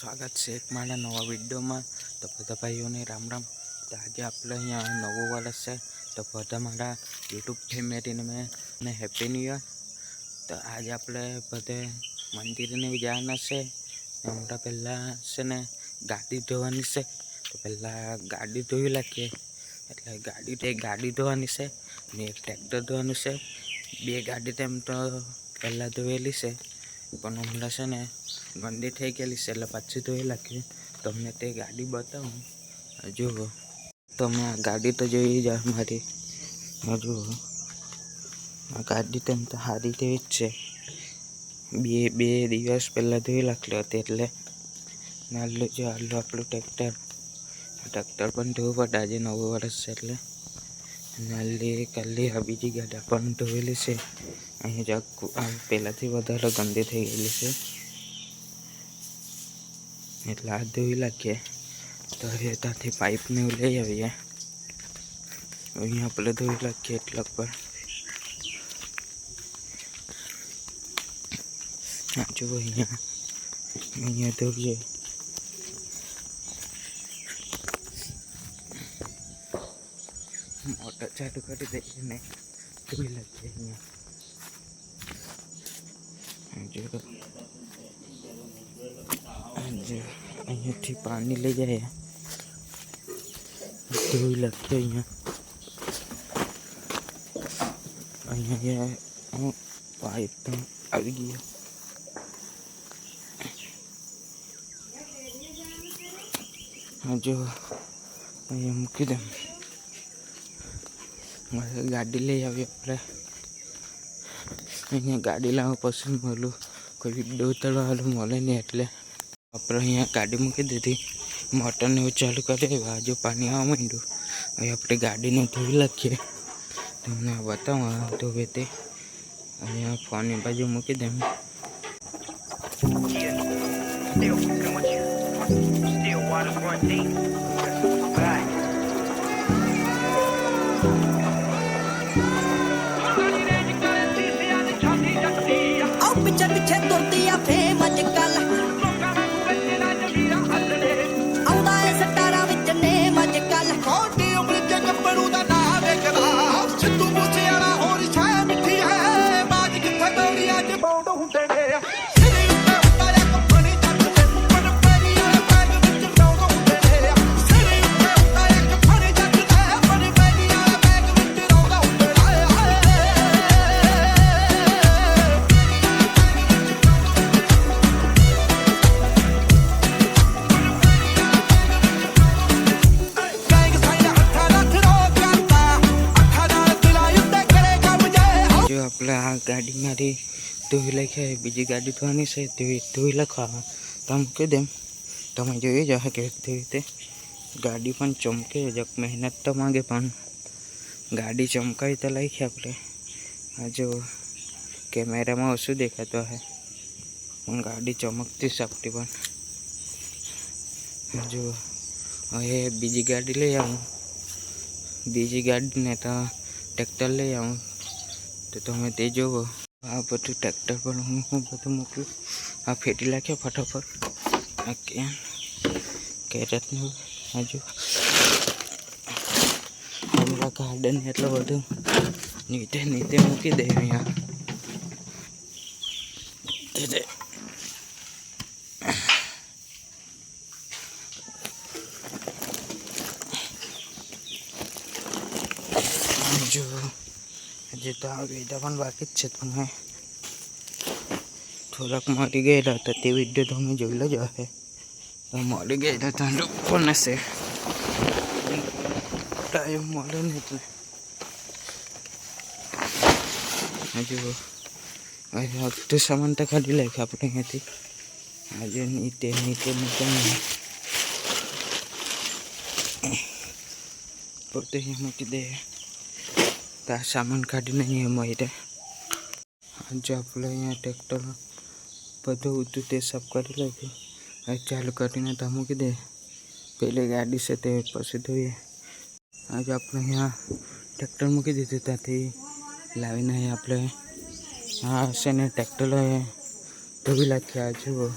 સ્વાગત છે એક મારા નવા વિડીયોમાં. તો બધા ભાઈઓને રામ રામ. તો આજે આપણે અહીંયા નવું વર્ષ છે. તો બધા મારા યુટ્યુબ ફેમિલીને મેં હેપી ન્યૂ યર. તો આજે આપણે બધે મંદિરને જવાના છે. હમણાં પહેલાં છે ને ગાડી ધોવાની છે. તો પહેલાં ગાડી ધોઈ નાખીએ એટલે ગાડી તે ગાડી ધોવાની છે. ને એક ટ્રેક્ટર ધોવાનું છે. બે ગાડી તેમ તો પહેલાં ધોયેલી છે. પણ હમણાં છે ને ગંદી થઈ ગયેલી છે એટલે પાછી ધોઈ નાખી તમને તે ગાડી બતાવું. જુઓ. તમે આ ગાડી તો જોઈ જાઓ મારી જુઓ. આ ગાડી તેમ તો સારી તેવી જ છે. બે બે દિવસ પહેલાં ધોઈ નાખલી હતી એટલે નાલું જો આલું આપણું ટ્રેક્ટર. ટ્રેક્ટર પણ ધોવું પડે આજે નવું વર્ષ છે એટલે. નાલી, કાલી આ બીજી ગાડા પણ ધોયેલી છે. અહીંયા જ પહેલાંથી વધારે ગંદી થઈ ગયેલી છે. એટલે આ ધોઈ નાખીએ. તો હવે ત્યાંથી પાઇપને એવું લઈ આવીએ. અહીંયા આપણે ધોઈ નાખીએ એટલા પર. જુઓ અહીંયા. અહીંયા ધોઈએ. ચાલુ કરી દઈએ ને ધોઈ નાખીએ અહીંયા અહીંયાથી પાણી લઈ જાય ધોઈ લખીએ અહીંયા અહીંયા પાઇપ તો આવી ગયો હા જો અહીંયા મૂકી દે મારે ગાડી લઈ આવી આપણે અહીંયા ગાડી લાવવા પછી મળું કોઈ વીડિયો ઉતારવા મળે નહીં એટલે આપણે અહીંયા ગાડી મૂકી દીધી મોટરને એવું ચાલુ કરી બાજુ પાણી આવવા માંડ્યું હવે આપણે ગાડીને ધોઈ લખીએ તમને બતાવું ધોવે તે અહીંયા ફોનની બાજુ મૂકી દે Still. Still waterfront D. Right. ધોઈ લખે બીજી ગાડી ધોવાની છે, ધોઈ ધોઈ લખવા તો મૂકી દેમ તમે જોઈ જશે કે કેવી રીતે ગાડી પણ ચમકે, જક મહેનત તો માંગે પણ. ગાડી ચમકાવી તો લખી આપણે. આ જો કેમેરામાં ઓછું દેખાતું હે. પણ ગાડી ચમકતી છે આપણી પણ. જો, હવે બીજી ગાડી લઈ આવું. બીજી ગાડીને તો ટ્રેક્ટર લઈ આવું. તો તમે તે જોવો. આ બધું ટ્રેક્ટર પર હું બધું મોકલું આ ફેટી નાખ્યો ફટાફટ. આ કેન, કેરેટનું, હજુ હમણાં ગાર્ડન એટલું બધું નીચે નીચે મૂકી દે અહીંયા તે તે જો હજી તો આ વીડિયો પણ બાકી જ છે તમે થોડાક મળી ગયેલા હતા, તે વીડિયો તમે જોઈ લેજો હે મળી ગયેલા ત્યાં પણ હશે ટાઈમ મળે ને એટલે. હજુ હજુ સામાન તો કાઢી નાખ્યો આપણે અહીંયાથી. આજે નીચે નીચે નીચે પોતે મૂકી દે. તો સામાન કાઢીને અહીંયા મળે આજે આપણે અહીંયા ટ્રેક્ટર બધું હતું તે સાફ કરી નાખ્યું હવે ચાલુ કરીને તો મૂકી દે પેલી ગાડી છે તે પછી ધોઈએ આજે આપણે અહીંયા ટ્રેક્ટર મૂકી દીધું ત્યાંથી લાવીને આપણે હા છે ને ટ્રેક્ટર ધોવી નાખ્યા જુઓ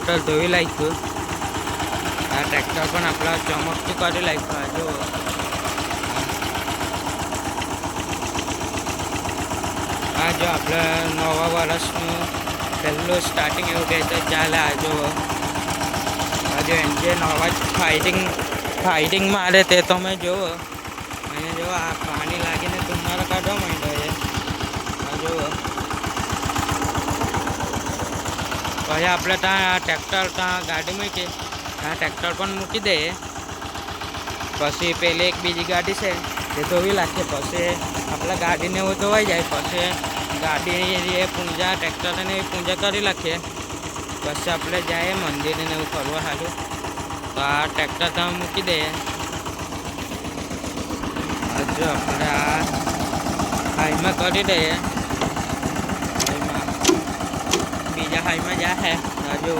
ટ્રેક્ટર ધોઈ લાગ્યું. આ ટ્રેક્ટર પણ આપણા ચમકતું કરી નાખ્યું આ જો આ જો આપણે નવા વર્ષનું પહેલું સ્ટાર્ટિંગ એવું કહે તો ચાલે, આ જો આ જો એમ જે નવા ફાઇટિંગ ફાઇટિંગ મારે તે તમે જુઓ. અને જો આ પાણી લાગીને તમારા કાઢવા માંડ્યો છે. આ જુઓ. પછી આપણે ત્યાં ટ્રેક્ટર ત્યાં ગાડી મૂકી ત્યાં ટ્રેક્ટર પણ મૂકી દઈએ પછી પેલી એક બીજી ગાડી છે તે ધોવી લાગશે પછી આપણે ગાડીને એવું ધોવાઈ જાય, પછી ગાડી એ પૂંજા ટ્રેક્ટરને એવી પૂંજા કરી લખીએ પછી આપણે જઈએ મંદિરને એવું ફરવા સારું તો આ ટ્રેક્ટર ત્યાં મૂકી દઈએ હજુ આપણે આ હાઈમાં કરી દઈએ હાઈમાં હાઈમાં જાય હજુ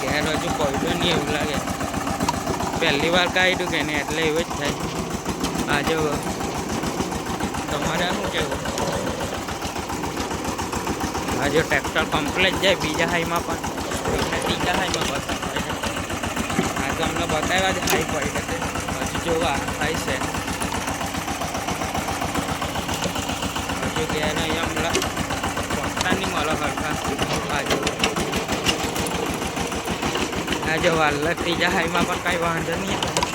ઘેર હજુ પડ્યો નહીં એવું લાગે. પહેલી વાર કાઢ્યું કે નહીં એટલે એવું જ થાય. આજે તમારે શું કેવું આજે ટ્રેક્ટર કમ્પ્લેટ જાય બીજા હાઈમાં પણ. ત્રીજા હાઈમાં બતાવે આ તો અમને બતાવ્યા જ હાઈ પડી હજુ જોવા હાઈ છે. હજુ ઘેર અહીંયા નહીં મળો હરખા બાજુ આ જો વાલ્લા ત્રીજા હાઈમાં પણ કાંઈ વાંધો નહીં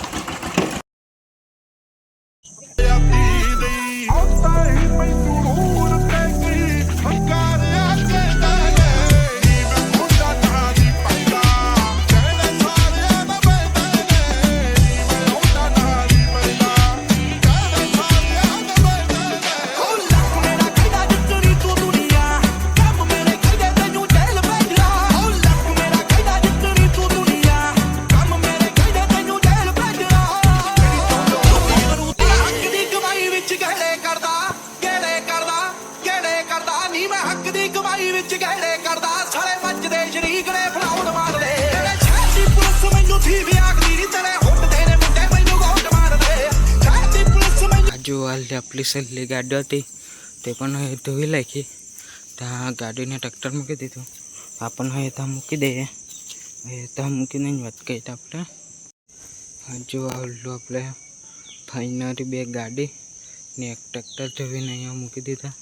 જો આપણી છેલ્લી ગાડી હતી, તે પણ હવે ધોઈ નાખી. ત્યાં ગાડીને ટ્રેક્ટર મૂકી દીધું. આપણને પણ હવે ત્યાં મૂકી દઈએ. હવે ત્યાં મૂકીને જ વાત કરી આપણે. જો આટલું આપણે ફાઇનલી બે ગાડી ને એક ટ્રેક્ટર ધોઈને અહીંયા મૂકી દીધા.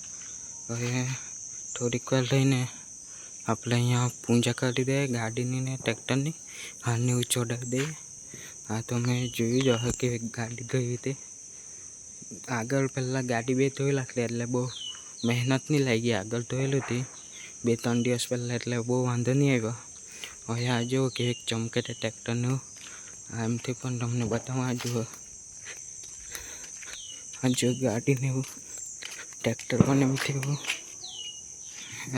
હવે થોડીક વાર લઈને આપણે અહીંયા પૂજા કરી દઈએ ગાડીની ને ટ્રેક્ટરની હાની ઉચોડાવી દઈએ. આ તો મેં જોયું જ હશે કે ગાડી ગઈ હતી. આગળ પહેલાં ગાડી બે ધોઈ નાખલી એટલે બહુ મહેનત નહીં લાગી. આગળ ધોયેલું હતી. બે ત્રણ દિવસ પહેલાં એટલે બહુ વાંધો નહીં આવ્યો. હવે આ જુઓ કે એક ચમકે તે ટ્રેક્ટરનું. એમથી પણ તમને બતાવવા આ જુઓ. આ ગાડીને એવું ટ્રેક્ટર પણ એમથી એવું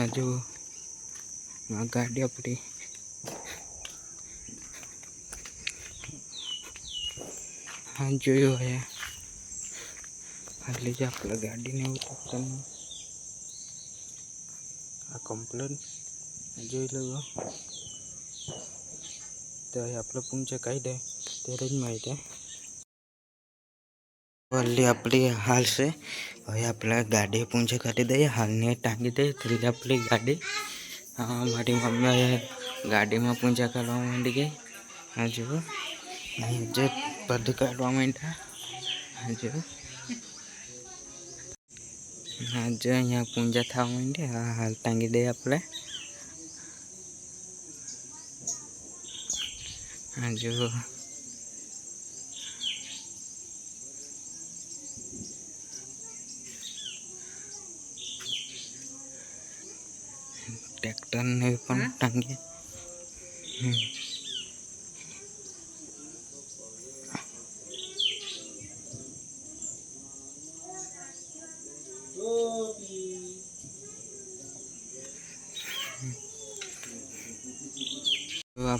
આ જુઓ. આ ગાડી આપણી. હા જોયું હવે. આટલી જ આપણે ગાડીને એવું ટ્રેક્ટરનું આ કમ્પ્લેટ જોઈ લેવો તો હવે આપણે પૂંચે કાઢી દે ત્યારે જ માહિતી વલ્લી આપણી હાલ છે હવે આપણે ગાડી પૂંચે કાઢી દઈએ હાલને ટાંગી દઈએ એટલે આપણી ગાડી હા મારી મમ્મી ગાડીમાં પૂંજા કાઢવા માંડી ગઈ હા જુઓ અહીં જે બધું કાઢવા માંડ્યા હા જુઓ હા જો અહીંયા પૂંજા થવા માંડી હા હાલ ટાંગી દઈએ આપણે હા જો ટ્રેક્ટરને પણ ટાંગીએ હમ.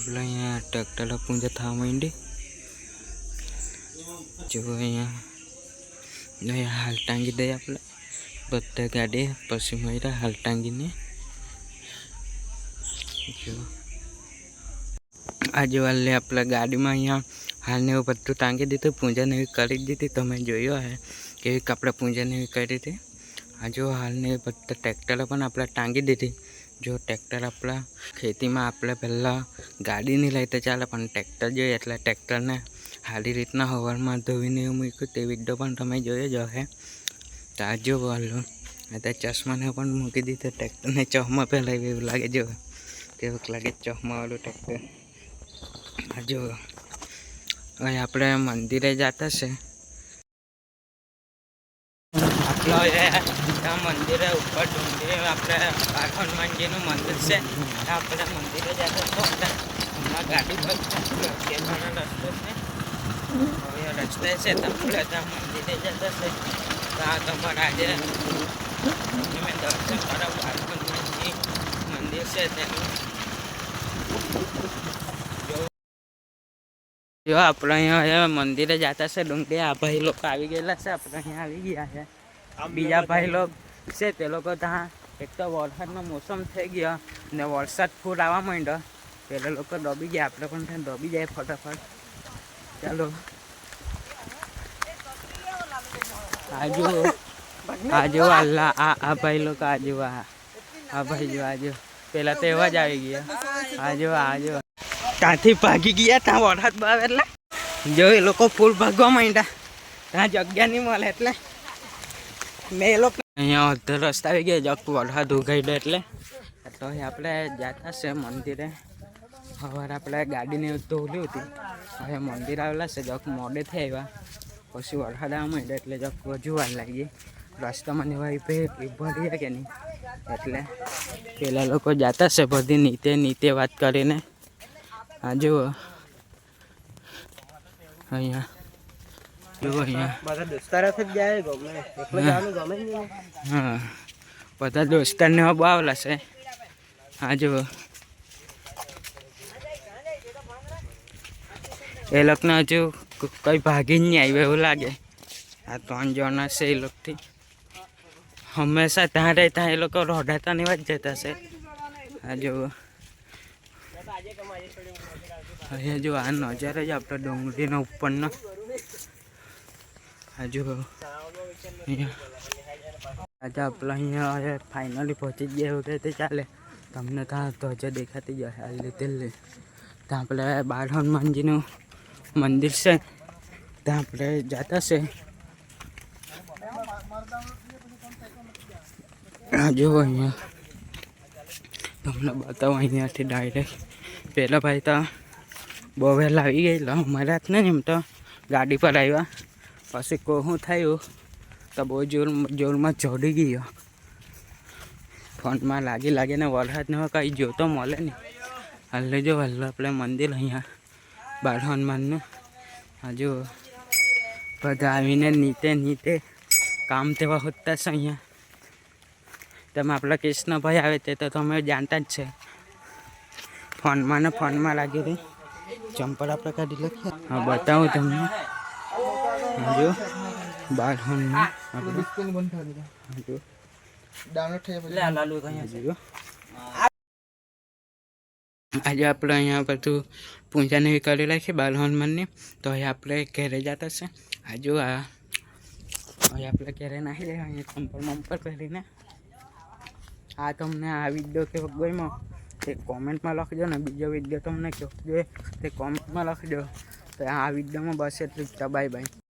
તો આપણે અહીંયા ટ્રેક્ટર પૂંજા થવા માંડી જો અહીંયા અહીંયા હાલ ટાંગી દઈએ આપણે બધા ગાડી પછી મળ્યા હાલ ટાંગીને જો આજે વાલે આપણે ગાડીમાં અહીંયા હાલને એવું બધું ટાંગી દીધું પૂજાને એવી કરી દીધી તમે જોયો હે કેવી આપણે પૂજાને એવી કરી હતી આ જો હાલને બધા ટ્રેક્ટરો પણ આપણે ટાંગી દીધી જો ટ્રેક્ટર આપણા ખેતીમાં આપણે પહેલાં ગાડી નહીં લઈ તો ચાલે, પણ ટ્રેક્ટર જોઈએ એટલે ટ્રેક્ટરને સારી રીતના હવારમાં ધોઈને એવું મૂક્યું. તે વીડિયો પણ તમે જોયો જ હશે. તાજો વાલો અત્યારે ચશ્માને પણ મૂકી દીધો ટ્રેક્ટરને ચશ્મા પહેલાં એવું લાગે જો. કેવું લાગે ચશ્માવાળું ટ્રેક્ટર. જો, હવે આપણે મંદિરે જતા છે આપણો એ ત્યાં મંદિરે ઉપર ડુંગળી આપણે બાર હનુમાનજીનું મંદિર છે. ત્યાં આપણે મંદિરે જતા છો એટલે હમણાં ગાડી પર ખેતરનો રસ્તો છે. હવે રસ્તે છે તો આપણે ત્યાં મંદિરે જતા છે. ત્યાં તમારે આજે તમને મેં દર્શન કરાવું બાર હનુમાનજી મંદિર છે તેનું જો આપણે અહીંયા હવે મંદિરે જતા છે ડુંગળી આ ભાઈ લોકો આવી ગયેલા છે આપણે અહીંયા આવી ગયા છે. બીજા ભાઈ લોકો છે તે લોકો ત્યાં એક તો વરસાદનો મોસમ થઈ ગયો ને વરસાદ ફૂલ આવવા માંડ્યો. પેલા લોકો દબી ગયા, આપણે પણ ત્યાં દબી જાય ફટાફટ. ચાલો. આજુ આજુ અલ્લા આ આ ભાઈ લોકો આજુ આ આ ભાઈ જો આજુ. પેલા તો એવા જ આવી ગયા. આજુ આજુ. ત્યાંથી ભાગી ગયા, ત્યાં વરસાદ બાવ એટલે. જો એ લોકો ફૂલ ભાગવા માંડ્યા. ત્યાં જગ્યા નહીં મળે એટલે. મેં એ લોકો અહીંયા અડધો રસ્તા આવી ગયા જક વરસાદ ઉગાઈ દે એટલે. તો આપણે જતા છે મંદિરે. સવારે આપણે ગાડીને ધોલી હતી. હવે મંદિર આવેલા છે જક મોડેથી આવ્યા પછી વરસાદ આવવા માંડ્યો એટલે જક હજુ વાર લાગી. રસ્તામાં ને ભાઈ ભરી કે નહીં? એટલે પેલા લોકો જતા છે બધી નીતે નીતે વાત કરીને. આ જુઓ. અહીંયા બધા દોસ્તારને બહુ આવેલા છે. હા જુઓ. એ લોકોને હજુ કંઈ ભાગી જ નહીં આવ્યું એવું લાગે. આ ત્રણ જણા છે એ લોકોથી. હંમેશા ત્યાં રહેતા એ લોકો રોઢાતા ને એવા જ જતા છે. આ જુઓ. અહીંયા જો આ નજારો જ આપણો ડુંગળીનો ઉપરનો. આ અહીંયા આજે આપણે અહીંયા ફાઇનલી પહોંચી ગયા કહે તે ચાલે. તમને ત્યાં ધ્વજા દેખાતી જશે આ લે ત્યાં આપણે બાર હનુમાનજીનું મંદિર છે. ત્યાં આપણે જતા છે. જો અહીંયા. તમને બતાવો અહીંયાથી ડાયરેક્ટ પહેલાં ભાઈ તો બહુ વહેલા આવી ગયેલા. અમારા જ ને એમ તો ગાડી પર આવ્યા. પછી કહું થયું તો બહુ જોર જોરમાં ચડી ગયો. ફોનમાં લાગી લાગીને વરસાદનો વરસાદ ને કંઈ જોતો મળે નહીં. હલ્લે જો હલ્લો આપણે મંદિર અહીંયા બાર હનુમાનનું હજુ બધા આવીને નીતે નીતે કામ તેવા હોતા છે અહીંયા. તમે આપણા કૃષ્ણભાઈ આવે તે તો તમે જાણતા જ છે. ફોનમાં ને ફોનમાં લાગી રહી. ચંપલ આપણે કાઢી લખીએ હા, બતાવું તમને. હજુ બાર હનુમાન આપણે. અહીંયા હજુ. આજે આપણે અહીંયા બધું પૂજાને એ કરી રાખી બાલ હનુમાનની તો અહીં આપણે ઘેરે જતા છે. આજુ આ હવે આપણે ઘેરે નાખી દે અહીંયા ચંપલ મંપલ પહેરીને. આ તમને આ વીડિયો કેવો ગમ્યો તે કોમેન્ટમાં લખજો ને. બીજો વીડિયો તમને કેવો જોઈએ તે કોમેન્ટમાં લખજો. તો આ વિડીયોમાં બસ એટલું જ. Bye bye